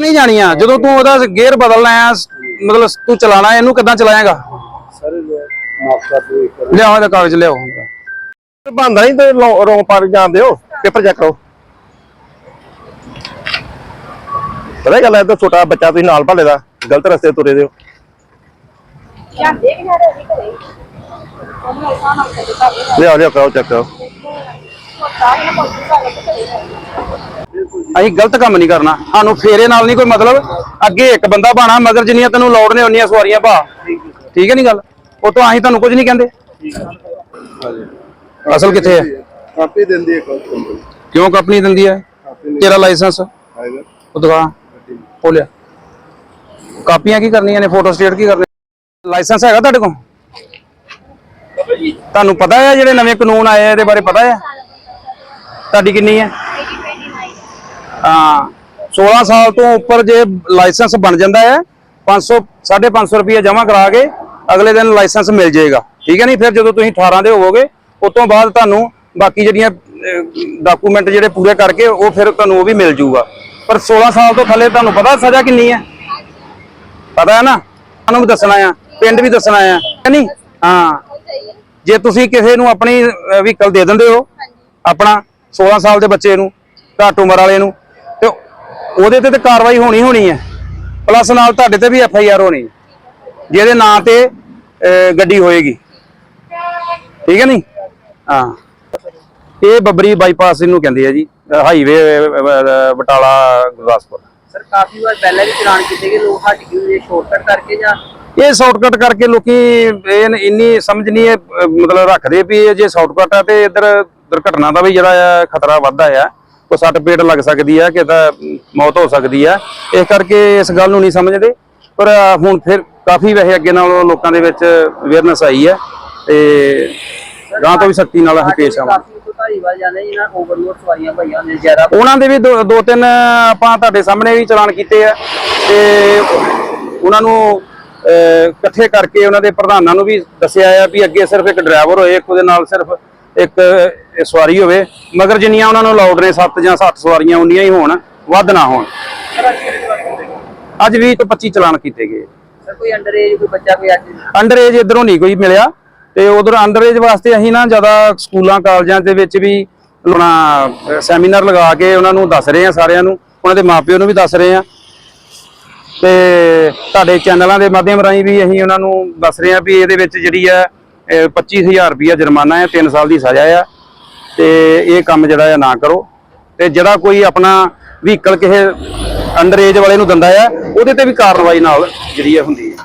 ਨਹੀਂ ਜਾਣੀਆਂ। ਜਦੋਂ ਤੂੰ ਉਹਦਾ ਗੇਅਰ ਬਦਲਣਾ ਆ ਮਤਲਬ ਤੂੰ ਚਲਾਣਾ ਇਹਨੂੰ ਕਿੱਦਾਂ ਚਲਾਏਗਾ? ਸਰ ਮਾਫ ਕਰ ਦਿਓ। ਲਿਆਓ ਇਹਦਾ ਕਾਗਜ਼ ਲਿਆਓ। ਬੰਦਾ ਨਹੀਂ ਤੇ ਰੋਂ ਪਰ ਜਾਂਦੇ ਹੋ ਪੇਪਰ ਚੈੱਕ ਕਰੋ। ਪਤਾ ਗੱਲ ਹੈ ਤਾਂ ਛੋਟਾ ਬੱਚਾ ਤੁਸੀਂ ਨਾਲ ਭਾਲੇ ਦਾ ਗਲਤ ਰਸਤੇ ਤੁਰੇ ਦਿਓ ਲਿਆਓ ਲਿਆਓ ਕਰੋ ਚੈੱਕ ਕਰੋ ਅਸੀਂ ਗਲਤ ਕੰਮ ਨਹੀਂ ਕਰਨਾ। ਸਾਨੂੰ ਫੇਰੇ ਨਾਲ ਨਹੀਂ ਕੋਈ ਮਤਲਬ। ਅੱਗੇ ਇੱਕ ਬੰਦਾ ਬਾਣਾ ਮਗਰ ਜਿੰਨੀਆਂ ਤੈਨੂੰ ਲੋੜ ਨੇ ਉਨੀਆਂ ਸਵਾਰੀਆਂ ਭਾ ਠੀਕ ਹੈ ਨਹੀਂ ਗੱਲ? ਉਹ ਤੋਂ ਅਸੀਂ ਤੁਹਾਨੂੰ ਕੁਝ ਨਹੀਂ ਕਹਿੰਦੇ। ਅਸਲ ਕਿੱਥੇ ਹੈ? ਕਾਪੀ ਦਿੰਦੀ ਹੈ ਕੰਪਨੀ। ਕਿਉਂ ਕੰਪਨੀ ਦਿੰਦੀ ਹੈ? ਤੇਰਾ ਲਾਇਸੈਂਸ? ਉਹ ਦਿਖਾ। ਉਹ ਲਿਆ ਕਾਪੀਆਂ ਕੀ ਕਰਨੀਆਂ ਨੇ? ਫੋਟੋ ਸਟੇਟ ਕੀ ਕਰਨੇ? ਲਾਇਸੈਂਸ ਹੈਗਾ ਤੁਹਾਡੇ ਕੋਲ? ਤੁਹਾਨੂੰ ਪਤਾ ਹੈ ਜਿਹੜੇ ਨਵੇਂ ਕਾਨੂੰਨ ਆਏ ਆ ਇਹਦੇ ਬਾਰੇ ਪਤਾ ਹੈ? ਤੁਹਾਡੀ ਕਿੰਨੀ ਹਾਂ? 16 ਸਾਲ ਤੋਂ ਉੱਪਰ ਜੇ ਲਾਇਸੈਂਸ ਬਣ ਜਾਂਦਾ ਹੈ 500 550 ਰੁਪਏ ਜਮ੍ਹਾਂ ਕਰਾ ਕੇ ਅਗਲੇ ਦਿਨ ਲਾਇਸੈਂਸ ਮਿਲ ਜਾਏਗਾ। ਠੀਕ ਹੈ ਨਹੀਂ? ਫਿਰ ਜਦੋਂ ਤੁਸੀਂ 18 ਦੇ ਹੋਵੋਗੇ ਉਸ ਤੋਂ ਬਾਅਦ ਤੁਹਾਨੂੰ ਬਾਕੀ ਜਿਹੜੀਆਂ ਡਾਕੂਮੈਂਟ ਜਿਹੜੇ ਪੂਰੇ ਕਰਕੇ ਉਹ ਫਿਰ ਤੁਹਾਨੂੰ ਉਹ ਵੀ ਮਿਲ ਜਾਊਗਾ। ਪਰ 16 ਸਾਲ ਤੋਂ ਥੱਲੇ ਤੁਹਾਨੂੰ ਪਤਾ ਸਜ਼ਾ ਕਿੰਨੀ ਹੈ? ਪਤਾ ਹੈ ਨਾ? ਤੁਹਾਨੂੰ ਵੀ ਦੱਸਣਾ ਆ ਪਿੰਡ ਵੀ ਦੱਸਣਾ ਆ। ਹੈ ਨਹੀਂ? ਹਾਂ। ਜੇ ਤੁਸੀਂ ਕਿਸੇ ਨੂੰ ਆਪਣੀ ਵਹੀਕਲ ਦੇ ਦਿੰਦੇ ਹੋ ਆਪਣਾ 16 ਸਾਲ ਦੇ ਬੱਚੇ ਨੂੰ ਘੱਟ ਉਮਰ ਵਾਲੇ ਨੂੰ ਉਹਦੇ ਤੇ ਤੇ ਕਾਰਵਾਈ ਹੋਣੀ ਹੋਣੀ ਹੈ। ਪਲੱਸ ਨਾਲ ਤੁਹਾਡੇ ਤੇ ਵੀ ਐਫ ਆਈ ਆਰ ਹੋਣੀ। ਜਿਹਦੇ ਨਾਂ ਤੇ ਗੱਡੀ ਹੋਏਗੀ। ਠੀਕ ਹੈ ਨਹੀਂ ਹਾਂ। ਇਹ ਬੱਬਰੀ ਬਾਈਪਾਸ ਇਹਨੂੰ ਕਹਿੰਦੇ ਆ ਜੀ। ਹਾਈਵੇ ਬਟਾਲਾ ਗੁਰਦਾਸਪੁਰ। ਸਰ ਕਾਫੀ ਵਾਰ ਪਹਿਲਾਂ ਵੀ ਚਲਾਨ ਕੀਤੇ ਗਏ ਲੋਕ ਹਟ ਗਏ ਹੋਏ ਸ਼ਾਰਟਕਟ ਕਰਕੇ ਜਾਂ? ਇਹ ਸ਼ਾਰਟਕਟ ਕਰਕੇ ਲੋਕੀ ਇਹ ਇੰਨੀ ਸਮਝ ਨਹੀਂ ਮਤਲਬ ਰੱਖਦੇ ਵੀ ਇਹ ਜੇ ਸ਼ਾਰਟਕਟ ਆ ਤੇ ਇੱਧਰ ਦੁਰਘਟਨਾ ਦਾ ਵੀ ਜਿਹੜਾ ਖਤਰਾ ਵੱਧਦਾ ਆ। ਕੋ ਸੱਟ ਪੇਟ ਲੱਗ ਸਕਦੀ ਆ ਕਿ ਤਾਂ ਮੌਤ ਹੋ ਸਕਦੀ ਆ। ਇਸ ਕਰਕੇ ਇਸ ਗੱਲ ਨੂੰ ਨਹੀਂ ਸਮਝਦੇ। ਪਰ ਹੁਣ ਫਿਰ ਕਾਫੀ ਵੈਸੇ ਅੱਗੇ ਨਾਲੋਂ ਲੋਕਾਂ ਦੇ ਵਿੱਚ ਅਵੇਅਰਨੈਸ ਆਈ ਹੈ ਤੇ ਗਾਂ ਤੋਂ ਵੀ ਸਖਤੀ ਨਾਲ ਅਸੀਂ ਪੇਸ਼ ਆਵਾਂਗੇ। ਉਹਨਾਂ ਦੇ ਵੀ ਦੋ ਤਿੰਨ ਆਪਾਂ ਤੁਹਾਡੇ ਸਾਹਮਣੇ ਵੀ ਚਲਾਨ ਕੀਤੇ ਆ। ਤੇ ਉਹਨਾਂ ਨੂੰ ਇਕੱਠੇ ਕਰਕੇ ਉਹਨਾਂ ਦੇ ਪ੍ਰਧਾਨਾਂ ਨੂੰ ਵੀ ਦੱਸਿਆ ਆ ਵੀ ਅੱਗੇ ਸਿਰਫ ਇੱਕ ਡਰਾਈਵਰ ਹੋਏ ਇੱਕ ਉਹਦੇ ਨਾਲ ਸਿਰਫ ਇੱਕ ਸਵਾਰੀ ਹੋਵੇ ਮਗਰ ਜਿੰਨੀਆਂ ਉਹਨਾਂ ਨੂੰ ਅਲਾਉਡ ਨੇ 7 ਜਾਂ 7 ਸਵਾਰੀਆਂ ਉਨੀਆਂ ਹੀ ਹੋਣ ਵੱਧ ਨਾ ਹੋਣ। ਅੱਜ 20 ਤੋਂ 25 ਚਲਾਨ ਕੀਤੇ ਗਏ। ਸਰ ਕੋਈ ਅੰਡਰ ਏਜ ਕੋਈ ਬੱਚਾ ਕੋਈ ਅੱਜ? ਅੰਡਰ ਏਜ ਇਧਰੋਂ ਨਹੀਂ ਕੋਈ ਮਿਲਿਆ। ਤੇ ਉਧਰ ਅੰਡਰ ਏਜ ਵਾਸਤੇ ਅਸੀਂ ਨਾ ਜ਼ਿਆਦਾ ਸਕੂਲਾਂ ਕਾਲਜਾਂ ਦੇ ਵਿੱਚ ਵੀ ਆਪਣਾ ਸੈਮੀਨਾਰ ਲਗਾ ਕੇ ਉਹਨਾਂ ਨੂੰ ਦੱਸ ਰਹੇ ਆ ਸਾਰਿਆਂ ਨੂੰ। ਉਹਨਾਂ ਦੇ ਮਾਪਿਓ ਨੂੰ ਵੀ ਦੱਸ ਰਹੇ ਆ ਤੇ ਤੁਹਾਡੇ ਚੈਨਲਾਂ ਦੇ ਮਾਧਿਅਮ ਰਾਹੀਂ ਵੀ ਅਸੀਂ ਉਹਨਾਂ ਨੂੰ ਦੱਸ ਰਹੇ ਆ ਵੀ ਇਹਦੇ ਵਿੱਚ ਜਿਹੜੀ ਆ ਇਹ 25000 ਰੁਪਇਆ ਜੁਰਮਾਨਾ ਹੈ 3 ਸਾਲ ਦੀ ਸਜ਼ਾ ਆ। ਤੇ ਇਹ ਕੰਮ ਜਿਹੜਾ ਆ, ਨਾ ਕਰੋ। ਤੇ ਜਿਹੜਾ ਕੋਈ ਆਪਣਾ ਵਹੀਕਲ ਕਿਸੇ ਅੰਡਰ ਏਜ ਵਾਲੇ ਨੂੰ ਦਿੰਦਾ ਆ, ਉਹਦੇ ਤੇ ਵੀ ਕਾਰਵਾਈ ਨਾਲ ਜਿਹੜੀ ਆ ਹੁੰਦੀ ਹੈ